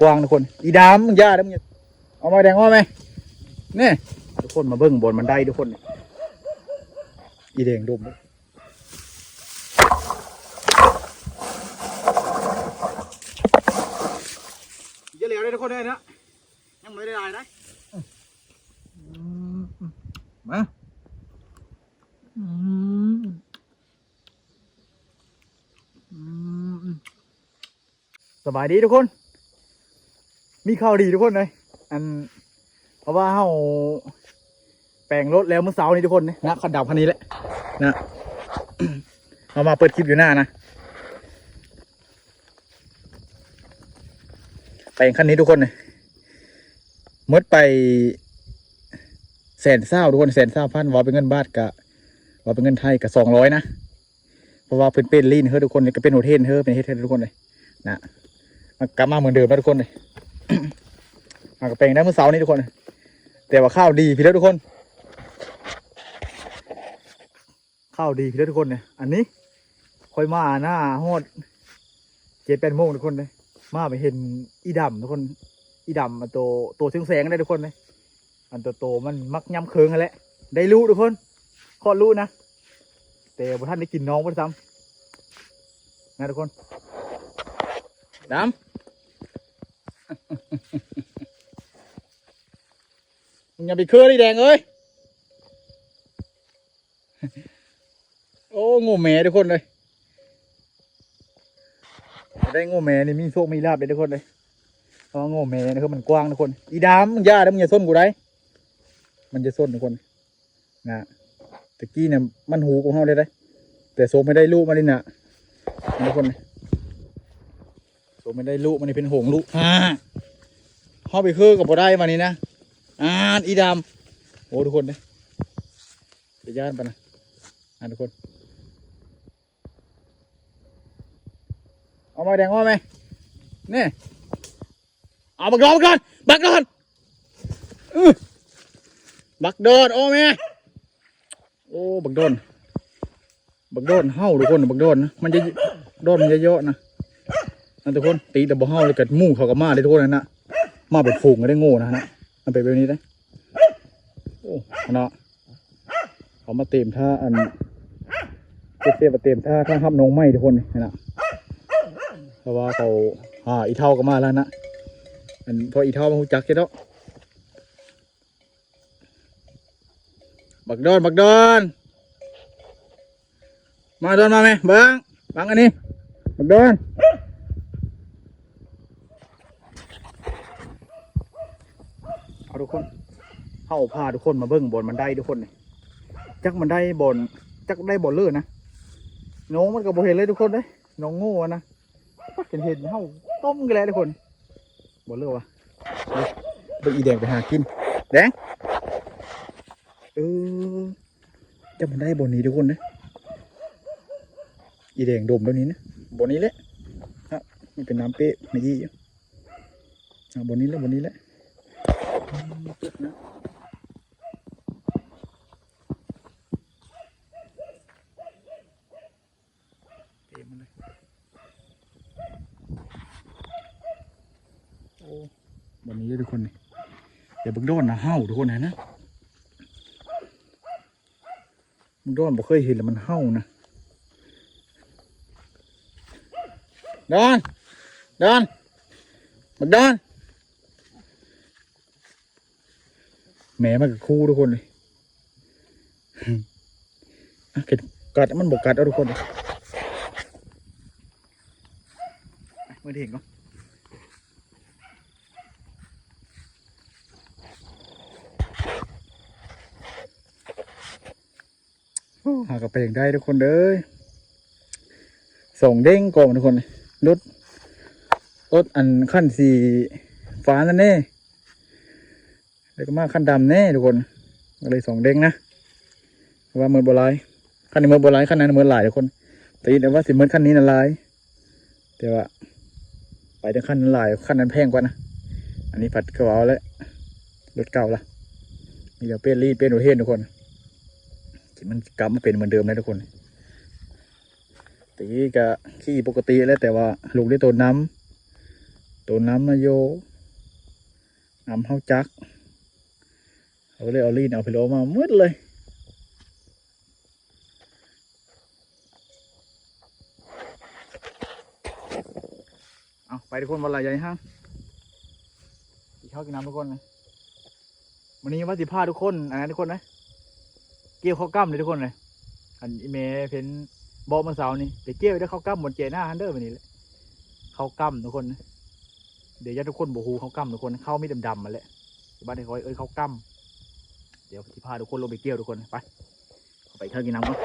กว้างทุกคน อีดำมึงย่าแล้วมึงอย่าเอามาแดงว่าไหมนี่ทุกคนมาเบิ้งบนบันไดทุกคนนี่อีแดงดมเลยจะเหลียวได้ทุกคนได้นะยังไม่ได้ได้นะมาอืมอืมสบายดีทุกคน มีข่าวดีทุกคนเลยอัน เพราะว่าเฮาแปลงรถแล้วเมื่อเช้านี้ทุกคนนะนะคันดับคันนี้แหละนะเอามาเปิดคลิปอยู่หน้านะแปลงคันนี้ทุกคนเลยมดไปแสนเศร้าทุกคนแสนเศร้าพันว่าเป็นเงินบาทกะว่าเป็นเงินไทยกะสองร้อยนะเพราะว่าเป็นเป็นลีนเฮ้อทุกคนเลยก็เป็นโฮเทลเฮ้อเป็นเฮดเทลทุกคนเลยนะมันกลับมาเหมือนเดิมแล้วทุกคนเลย มากระแปลงได้เมื่อเสาร์นี้ทุกคน แต่ว่าข้าวดีพี่แล้วทุกคน ข้าวดีพี่แล้วทุกคนเนี่ยอันนี้ค่อยมาหน้าฮอดเจ็ดแปดโมงทุกคนเลยมาไปเห็นอีดำทุกคน อีดำมันโตโตเชิงแสงได้ทุกคนเลยอันโตโตมันมักย้ำเคืองกันแหละได้รู้ทุกคนคลอดรู้นะแต่บุท่านได้กินน้องได้ซ้ำนะทุกคนดำ มึงอย่าไปเคลื่อนไอ้แดงเอ้ย โอ้โง่แม่ทุกคนเลยได้โง่แม่นี่มีโชคมีลาบเลยทุกคนเลยเพราะโง่แม่นะครับมันกว้างทุกคน อีดามมึงย่าแล้วมึงอย่าส้นกูได้ มันจะส้นทุกคนนะตะกี้เนี่ยมันหูของเขาเลยได้ แต่โซไม่ได้ลูกมาดิน่ะทุกคน โซไม่ได้ลูกมันนี่เป็นหงส์ลูกฮ่าเข้าไปคือกับบ่ได้มานี่นะอ่านอีดำโอ้ทุกคนเลยจะย่านปะนะอ่านทุกคนเอามาแดงว่าไหมนี่เอาบักดอนก่อนบักดอนอื้อบักดอนโอ้แม่โอ้บักดอนบักดอนเห่าทุกคนบักดอนนะมันจะดอนมันจะเยอะนะ นั่นทุกคนตีแต่บ่เห่าเลยกัดมู่เขาก็มาเลยทุกคนนะนะมาเป็นฝูงก็ได้โง่นะนะมันเป็นแบบนี้ได้โอ้เนาะเขามาเต็มท่าอันเต็มเต็มเต็มท่าท่าห้ำนงไม้ทุกคนนี่นะเพราะว่าเขาอ่าอีเท่าก็มาแล้วนะอันพออีเท่ามาหูจักแค่แล้วบักดอนบักดอน มาดอนมาไหมบังบังอันนี้บักดอน เอา ทุกคนเข้าพาทุกคนมาเบิ้งบนบันไดทุกคนนี่จักบันไดบนจักได้บนเลื่อนนะน้องมันก็บ่เห็นเลยทุกคนเลยน้องโง่นะปักเห็นเห็นเข้าต้มกันแล้วทุกคนบนเลื่อนวะเฮ้ยเบิ่งอีแดงไปหากินแดงเออจักบันไดบนนี้ทุกคนนะอีแดงดมตัวนี้นะบนนี้แหละครับมันเป็นน้ำเป๊ะไม่ยีอยู่ะบนนี้แหละบนนี้แหละ เต็มเลย โอ้วันนี้ทุกคนนี่เดี๋ยวบึงโดอนนะเห่าทุกคนนะนะบึงโดอนบ่เคยเห็นแล้วมันเห่านะดอนดอนบึงดอน แหมมันกับคู่ทุกคนเลยอะเก็ดกัดมันบอกกัดเอาทุกคนเลยเมื่อเห็นเนาะโอ้หากระเปงได้ทุกคนเด้ยส่งเด้งก่อนทุกคนเลยรถรถอันขั้นสีฟ้านั่นเน่ แล้วก็มาขั้นดำแน่ทุกคนก็เลยสองเด้งนะว่าเมื่อโบราณขั้นนี้เมื่อโบราณขั้นนั้นเมือหลายทุกคนแต่แต่ว่าสิเมื่อขั้นนี้น่ะหลายแต่ว่า ไปถึงขั้นนั้นหลายขั้นนั้นแพงกว่านะอันนี้ผัดกระเป๋าแล้วรถเก่าละมีเดี๋ยวเป็นรีดเป็นโอเทนทุกคนที่มันกลับมาเป็นเหมือนเดิมเลยทุกคนตีก็ขี้ปกติแล้วแต่ว่าลูกได้ตัวน้ำตัวน้ำมาโยน้ำเฮาจัก เขาเลยเอาลีนเอาไปโลมามืดเลยเอาไปทุกคนวันละใหญ่ห้างกินข้าวกินน้ำทุกคนนะวันนี้ว่าสิพาทุกคนอันนั้นทุกคนนะเกี่ยวข้าวกล้ำเลยทุกคนเลยอันอีเมเพนบอกมันเสาร์นี่ไปเกี่ยวได้ข้าวกล้ำบนเจหน้าฮันเดอร์วันนี้เลยข้าวกล้ำทุกคนนะเดี๋ยวญาติทุกคนบอกฮูข้าวกล้ำทุกคนข้าวมีดำๆมาแหละบ้านที่เขาเอ้ยข้าวกล้ำ เดี๋ยวสิพาทุกคนลงไปเกี่ยวทุกคนไปเอาไปข้าวกินน้ำก่อน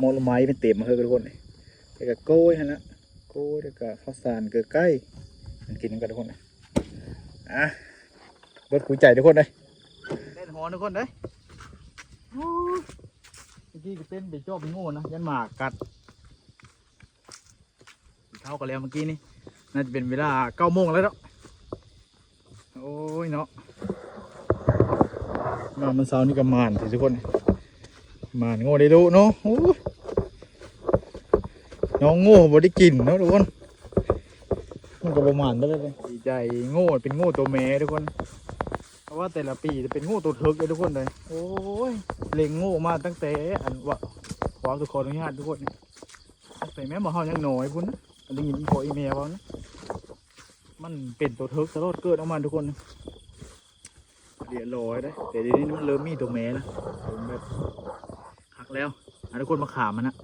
มอลไม้เป็นเต็มมาเฮ้ยทุกคนเลยไปกับโก้ยฮะนะโก้แล้วก็ข้าวสารเกลือใกล้มันกินกันทุกคนเลยอะเบิดคุยใจทุกคนเลยเล่นหอนทุกคนเลยเมื่อกี้ก็เต้นไปจอบโง่นะยันหมากกัดเข้ากันแล้วเมื่อกี้นี่น่าจะเป็นเวลาเก้าโมงแล้วเนาะโอ้ยเนาะ มามันเช้านี่ก็มานสิทุกคนมานโง่ได้ดูเนาะน้องโง่บ่ได้กินเนาะทุกคนมันก็ประมาณนั้นเลยดีใจโง่เป็นโง่ตัวแม่ทุกคน เพราะว่าแต่ละปีจะเป็นโง่ตัวเทิกเลยทุกคนเลยโอ้ยเล็งโง่มาตั้งแต่อันว่าขอทุกคนอนุญาตทุกคนตั้งแต่แม่มาเฮายังหน้อยพุ่นะอันนี้ยินอีโคอีเมลว่านะมันเป็นตัวเทิกตลอดเกิดออกมาทุกคน เดี๋ยวลอยได้แต่เดี๋ยวนี้มันเริ่มมีตัวแม่แล้วผมแบบหักแล้วอะทุกคนมาขามมันนะ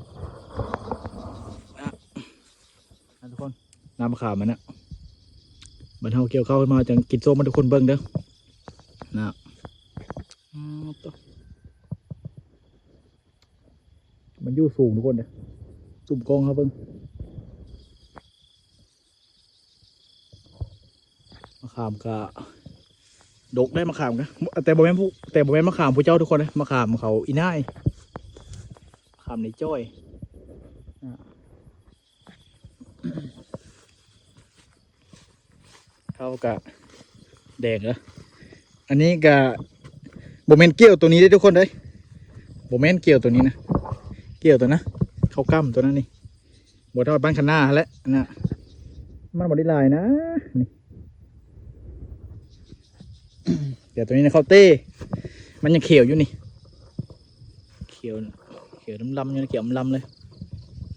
นะทุกคนน้ำมะขามมันนะมันเท่าเกี่ยวเข้ามาจังกินโซ่มันทุกคนเบิ้งเด้อนะมันยู่สูงทุกคนเด้อจุ่มกองครับเบิ้งมะขามกะ ดกได้มะขามนะแต่บ่แม่นผู้แต่บ่แม่นมะขามผู้เจ้าทุกคนนะมะขามเขาอีน่ายมะขามในจ้อยเขากะแดงเหรออันนี้กะโบเมนเกี่ยวตัวนี้ได้ทุกคนเลยโบเมนเกี่ยวตัวนี้นะเกี่ยวตัวนะเขากั้มตัวนั้นนี่บทอดบ้านคันหน้าแล้วนะมันบไดลายนะนี่ เดี๋ยวตัวนี้นะเขาเต้ มันยังเขียวอยู่นี่ เขียว เขียวลำๆอยู่นะเขียวลำๆเลย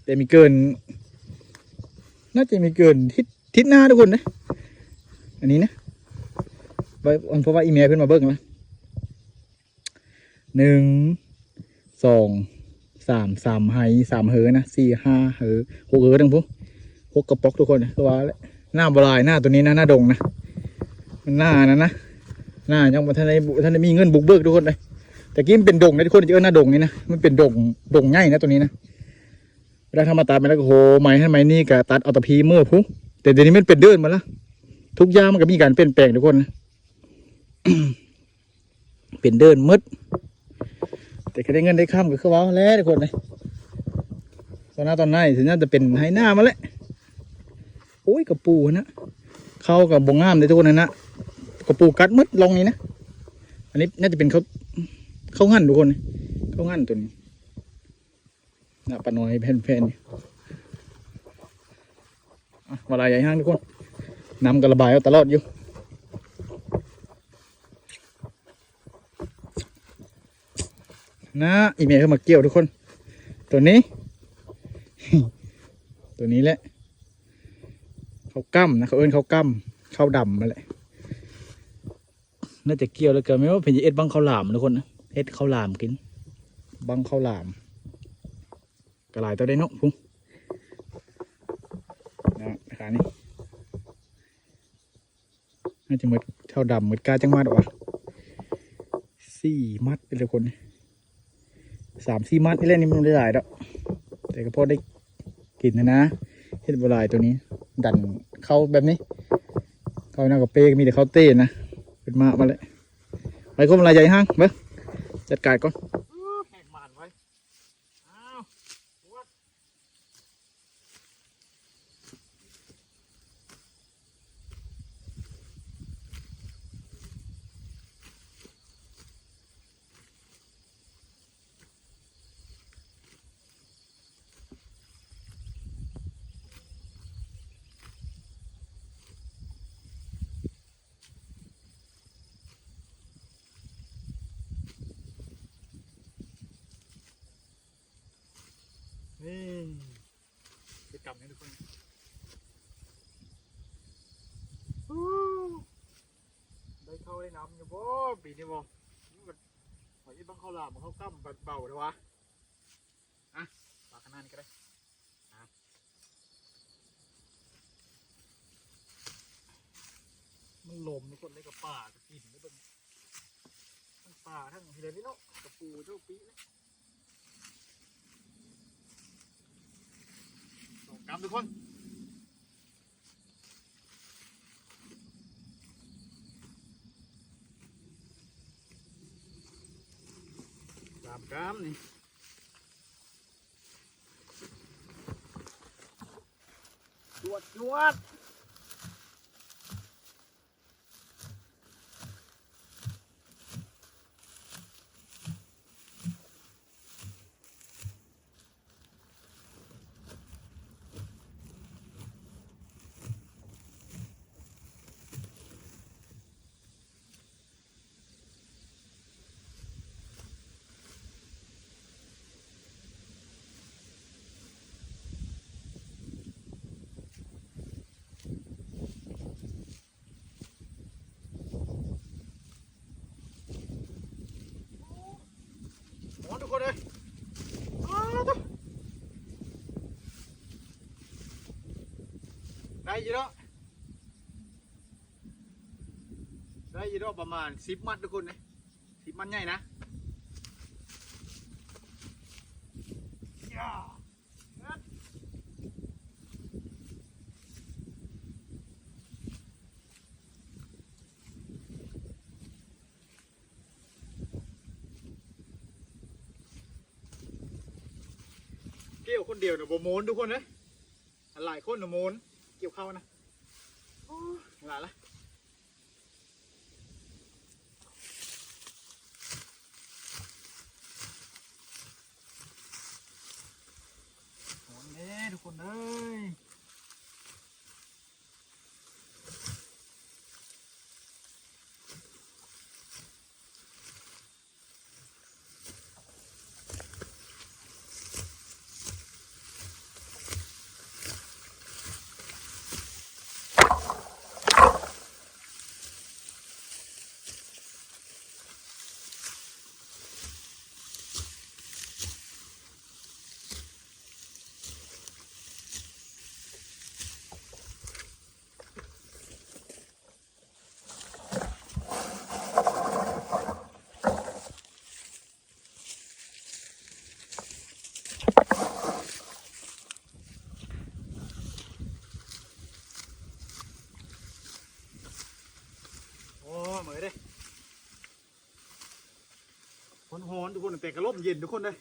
แต่มีเกิน น่าจะมีเกินทิศทิศหน้าทุกคนนะ อันนี้นะไว้เพราะว่าอีเมลเพิ่นมาเบิ่งแล้วหนึ่ง สอง สาม สามไฮสามเฮอนะสี่ห้าเฮอหกเฮอทั้งพวกหกกระป๋อกทุกคนนะตัวแล้วหน้าบลายหน้าตัวนี้นะหน้าดงนะ มันหน้านะนะ หน้ายังบ่ทันได้บุทันได้มีเงินบุกเบิกทุกคนเลยแต่กี้มันเป็นดงนะทุกคนจะเออหน้าดงนี่นะมันเป็นดงดงใหญ่นะตัวนี้นะเวลาทำมาตัดไปแล้วก็โหไม้ให้ไม้นี่ก็ตัดเอาตะพีเมื่อพุแต่เดี๋ยวนี้มันเป็นเดินมาแล้วทุกอย่างมันก็มีการเปลี่ยนแปลงทุกคนนะเป็นเดินมืดแต่ก็ได้เงินได้ข้ามก็คือว้าแล้วทุกคนเลยตอนหน้าตอนหน้าถึงน่าจะเป็นไฮหน้ามาแล้วโอ้ยกระปูนะเข้ากับบงงามเลยทุกคนเลยนะ กระปูกัดมืดลงนี่นะ อันนี้น่าจะเป็นเขาเขาหั่นทุกคนเขาหั่นตัวนี้นะปลาน้อยแผ่นๆเวลาใหญ่ห้างทุกคนน้ำกระบายเอาตลอดอยู่นะอีเมลเข้ามาเกี่ยวทุกคน ตัวนี้ ตัวนี้แหละเขากั้มนะเขาเอิ้นเขากั้มเขาดำมาแหละ น่าจะเกี่ยวแล้วเกินไม่ว่าเป็นจะเอ็ดบังข้าวหลามทุกคนนะเอ็ดข้าวหลามกิน บังข้าวหลามกระลายตัวได้เนาะพุ่งนะขานี่น่าจะหมดเท่าดำหมดกาจังมัดวะสี่มัดเป็นเลยคนสามสี่มัดนี่แหละนี่มันได้หลายแล้วแต่ก็พอได้กินนะนะเฮ็ดบหลายตัวนี้ ดันเข้าแบบนี้ เข้าหน้ากับเป้ก็มีแต่เข้าเต้นนะ เป็นมามาเลยไปก้มลายใหญ่ห้างเบ้จัดการก่อนำนี่ทุกคนได้เข้าได้น้ำอยู่บ่ปีนี้บ่มันก็ขอยี่บังเข้าลามมันเข้ากำบัดเบาเถอะวะอะปากขนาดนี้ก็ได้อะมันลมทุกคนเลยกับป่ากับกินนี่เป็นทั้งป่าทั้งเฮเลนี่เนาะกับปูเจ้าปีเลยสอง กำทุกคนตามกรัมนี่จวดจวดหมอนทุกคนเลยอ้าวตุ๊ได้ อยี่เนาะได้อยี่เนาะประมาณสิบมัดทุกคนเลยสิบมัดใหญ่นะย่านัดเกี่ยวคนเดียวเนี่ยโบโมนทุกคนเลยหลายคนเนี่ยโมน เกี่ยวเข้านะหลายละโหนเด้ทุกคนเอ้ยโอ้เหมือนเด้คนหอนทุกคน แต่กระลมเย็นทุกคนเลย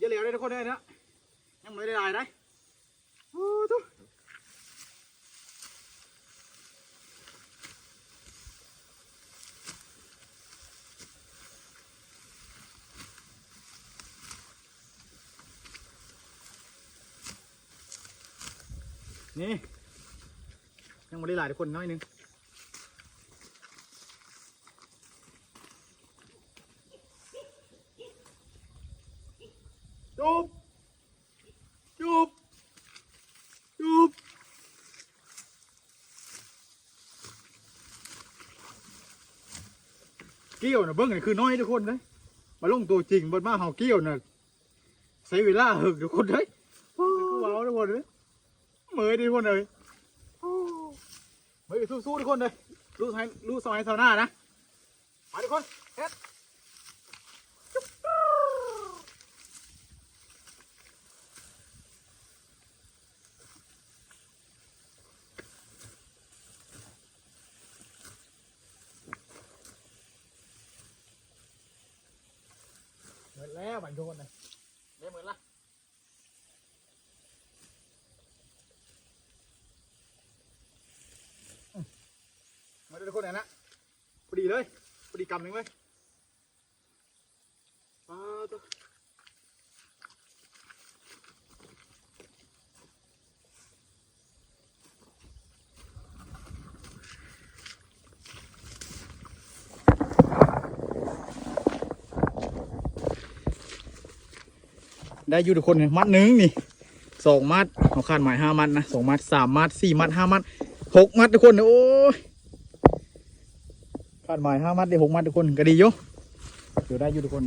จะเหลวได้ทุกคนได้นะยังไม่ได้ลายได้โอ้ทุกนี่ยังไม่ได้หลายทุกคนน้อยหนึง จุบจุบจุบเกี้ยวนะเบิ้งนี่คือน้อยทุกคนเลยมาลงตัวจริงบนมาเฮาเกี้ยวน่ะใช้เวลาหึกทุกคนเลยคือว้าวทุกคนเลยเหมยดีคนเลยเหมยสู้ๆทุกคนเลยรู้ให้รู้ซอยเท่าหน้านะมาทุกคนเฮ็ด แล้วบันโดนเลยไม่เหมือนละมาดูทุกคนหน่อยนะพอดีเลยพอดีกำหนึ่งเลยมาตัว ได้อยู่ทุกคนเนี่ยมัดหนึ่งนี่สองมัดเอาคาดหมายห้ามัดนะสองมัดสามมัดสี่มัดห้ามัดหกมัดทุกคนโอ้ยคาดหมายห้ามัดได้หกมัดทุกคนก็ดีอยู่เดี๋ยวได้อยู่ทุกคน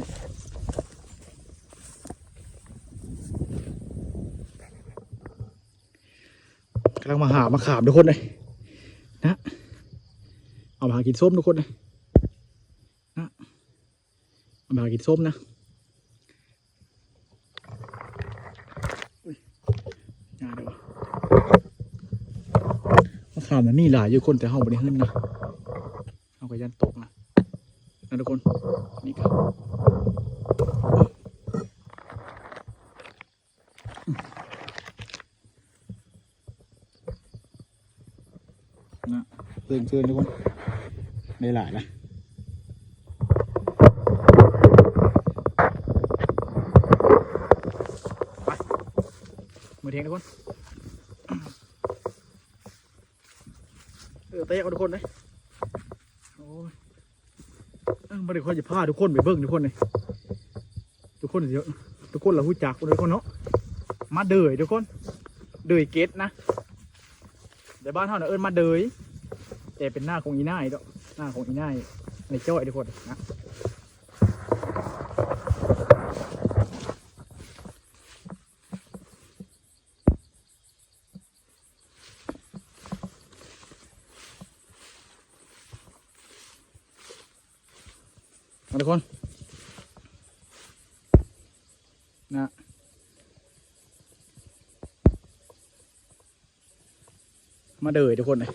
กำลังมาหามาขามทุกคนเลยนะเอามาหากินส้มทุกคนเลยนะเอามาหากินส้มนะอุ้ยยาเดี๋ยวมามนมีหลายอยู่คนแต่เฮาบริหารนนะเอาไปยันตกนะนะทุกคนนี่ครับนะเรื่องเชิญทุกคนไม่หลายละไปมือเทงทุกคน ออเตะเอาทุกคนเลยโอ้ยเอ้าไม่ได้ค่อยจะพาทุกคนไปเบิ้งทุกคนเลยทุกคนเดี๋ยวทุกคนเราหูจักทุกคนเนาะมาเดือยทุกคนเดือยเกตนะแต่บ้านเท่าน่ะเอิญมาเดือยแต่เป็นหน้าของอีน่ายดอกหน้าของอีน่ายในจ้อยทุกคนนะมาทุกคนนะ มาเดยทุกคนเลย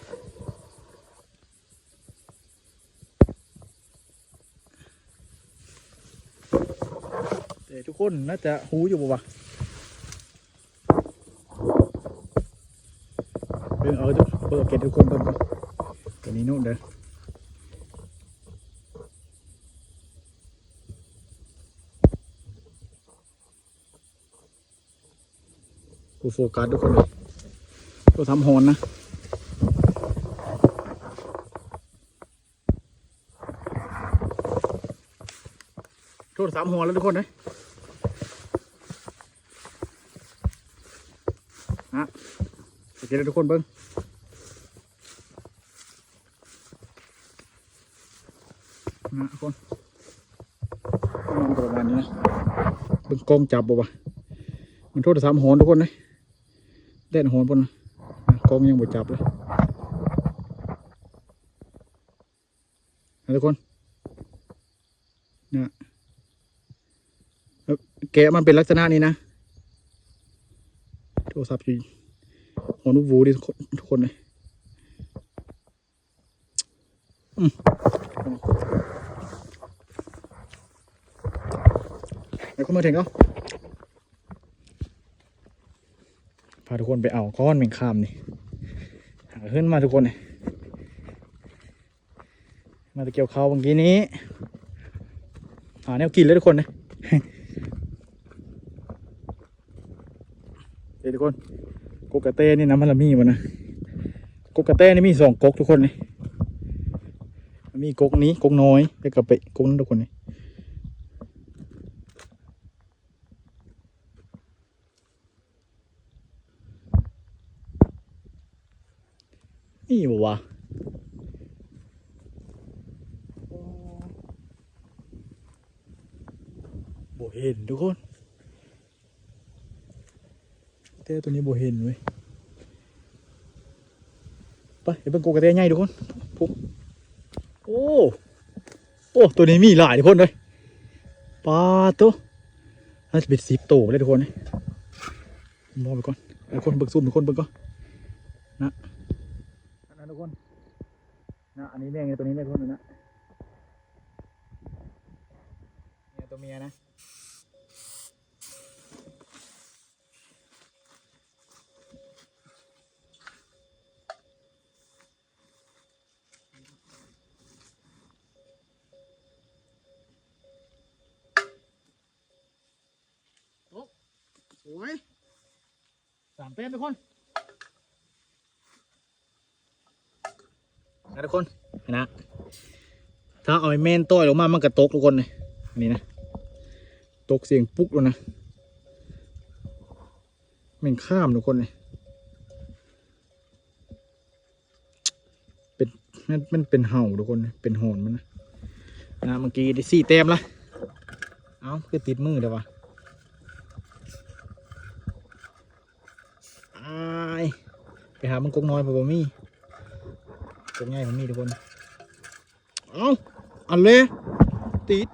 แต่ทุกคนน่าจะหูอยู่ปะวะเรื่องเอาเปิดเก็บทุกคนเปิดก่อนตัวนี้นู่นเด้อกูโฟกัสทุกคนเลยตัวทำหอนนะ โทษ สามหัวแล้วทุกคนนะฮะโอเคเลยทุกคนเบิ้งนะทุกคนมันประมาณนี้นะเบิ้งกล้องจับบ่วะมันโทษสามหอนทุกคนนะเด่นหอนปนนะอะกล้องยังบ่จับเลยนะทุกคนนะ แกะมันเป็นลักษณะนี้นะ โทรศัพท์อยู่หัวนุวูดิทุกคนเลยอืมเดี๋ยวเข้ามาถึงแล้วพาทุกคนไปเอาก้อนแมงคามนี่หาขึ้นมาทุกคนเลยมาตะเกียวเขาวเมื่อกี้นี้หาแนวกินเลยทุกคนเล เดี๋ยวทุกคนกกกระเต้นี่น้ำมันละมีมันนะกกกระเต้นี่มีสองกกทุกคนเลยมีกกนี้กกน้อยแล้วก็ไปกกนั้นทุกคนเลยนี่บ่วะโบเห็นทุกคน เต้ตัวนี้โบเห็นเว้ยไปเดี๋ยวเป็นโกกระเต้ใหญ่ทุกคนปุ๊บโอ้โอ้ตัวนี้มีหลายทุกคนเลยปลาตัวน่าจะเป็นสิบตัวเลยทุกคนเลยมองไปก่อนทุกคนเบิกซูมทุกคนเบิกก่อนนะนะทุกคนนะอันนี้แม่งไงตัวนี้แม่งทุกคนเลยนะเนี่ยตัวเมียนะ วยสามเต็นทุกคนนะทุกคนนะถ้าเอาไอ้เมนต้อยลงมามันกระตกทุกคนเลยนี่นะตกเสียงปุ๊กแล้วนะแม่นข้ามทุกคนเลยเป็นมันมันเป็นเห่าทุกคนเป็นหอนมันนะนะเมื่อกี้ได้สี่เต็มละเอ้าคือติดมือเดี๋ยววะ ไปหามันกกน้อยพอบ่มีกกใหญ่ผมมีทุกคน เอาอันเลยติด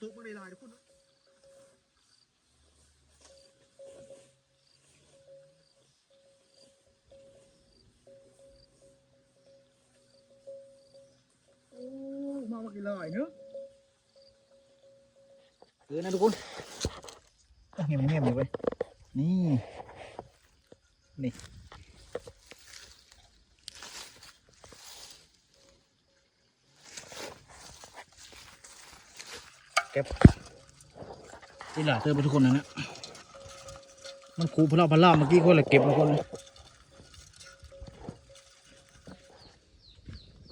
ตกมาหลายทุกคนนะโอ้มามากี่ลายเนอะเออนะทุกคนเงียบเงียบๆเลยเว้ยนี่ นี่ เก็บ นี่แหละเติมไปทุกคนนะเนี่ยมันคูพลาพลาเมื่อกี้คนละเก็บทุกคนเลย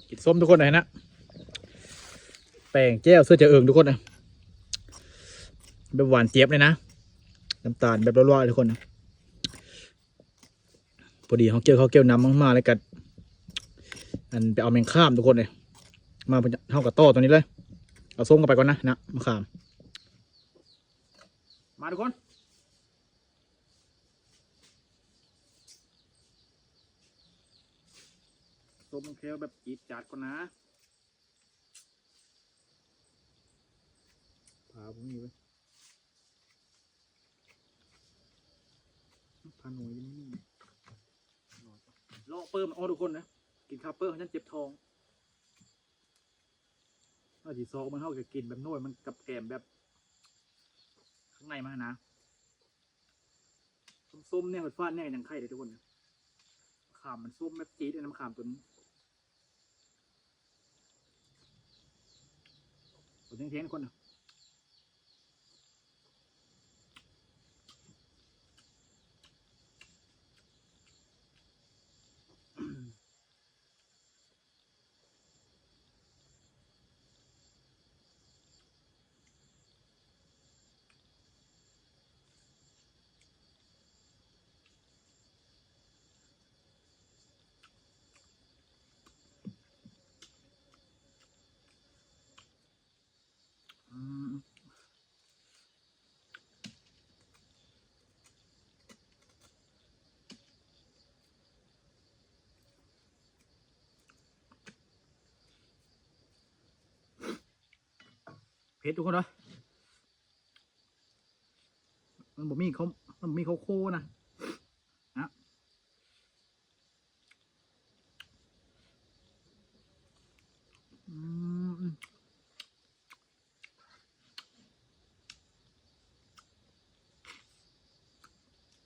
กินส้มทุกคนเลยนะแป้งแก้วเสื้อจะเอิงทุกคนนะแบบหวานเจี๊ยบเลยนะน้ำตาลแบบร้อนๆทุกคนนะพอดีเขาเกี่ยวเขาเกี่ยวน้ำมากๆเลยกันอันไปเอาแมงข้ามทุกคนเลยมาเท่ากับโต้ตัวนี้เลย เอาส้มกันไปก่อนนะนะมะขาม มาทุกคนส้มเคลแบบจีดจัดก่อนนะพาผมนี่ไว้พาหน่วยยังนี่รอเปิ่มเอทุกคนนะ กินคาเปอร์ฉันเจ็บท้องถ้าจีซอกมันเท่ากับกินแบบนวดมันกับแกมแบบางในมานะส้มๆเนี่ยมันฟาดแน่ยังไข่เลยทุกคนขามมันส้มแมบจี๊ดเลยน้ำขามตัวนี้ตัวเท่งๆคนนะอืมเผ็ดทุกคนเนาะมันบ่มีเขามันมีเขาโค้นะอืม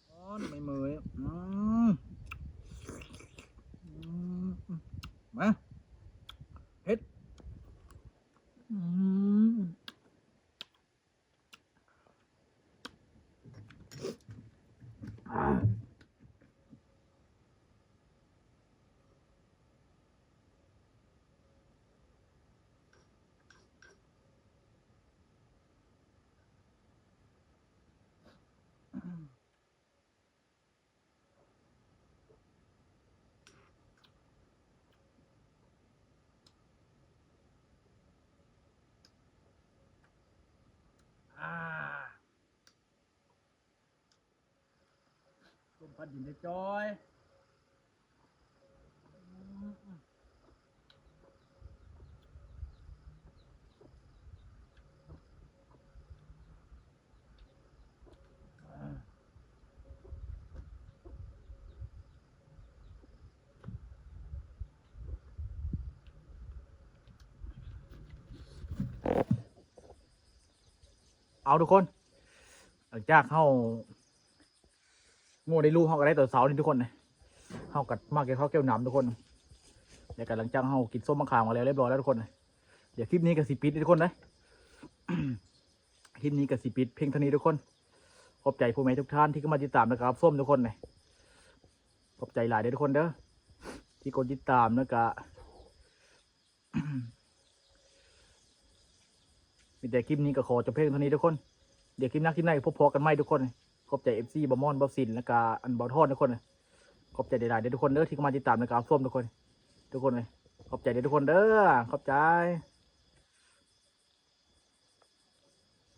อ๋อไม่มืออืมอืมมาเฮ็ดอืมอ่าอ่า ต้มผัดดินได้จอยเอาทุกคน หลังจากเข้า โง่ได้ลูกเขาก็ได้ตัวเสานี่ทุกคนเลยเขากัดมากเกี่ยวข้าวแก้วหนำทุกคนเดี๋ยวกันหลังจากเขากินส้มมะขามมาแล้วเรียบร้อยแล้วทุกคนเลยเดี๋ยวคลิปนี้กับสิปิดทุกคนเลยคลิปนี้กับสิปิดเพียงเท่านี้ทุกคน ขอบใจผู้แม่ทุกท่านที่เข้ามาติดตามนะครับส้มทุกคนเลยขอบใจหลายเด้อทุกคนเด้อที่กดติดตามนะกะมีแต่คลิปนี้ก็ขอจบเพียงเท่านี้ทุกคน เดี๋ยวคลิปหน้าคลิปหน้าพบพอกันไหมทุกคน ขอบใจเอฟซีบอมอนบอสินและกาอันบอทอดทุกคนขอบใจหลายๆเด้อทุกคนเด้อที่เข้ามาติดตามนะครับส้มทุกคน ทุกคนเลยขอบใจเด้อทุกคนเด้อขอบใจ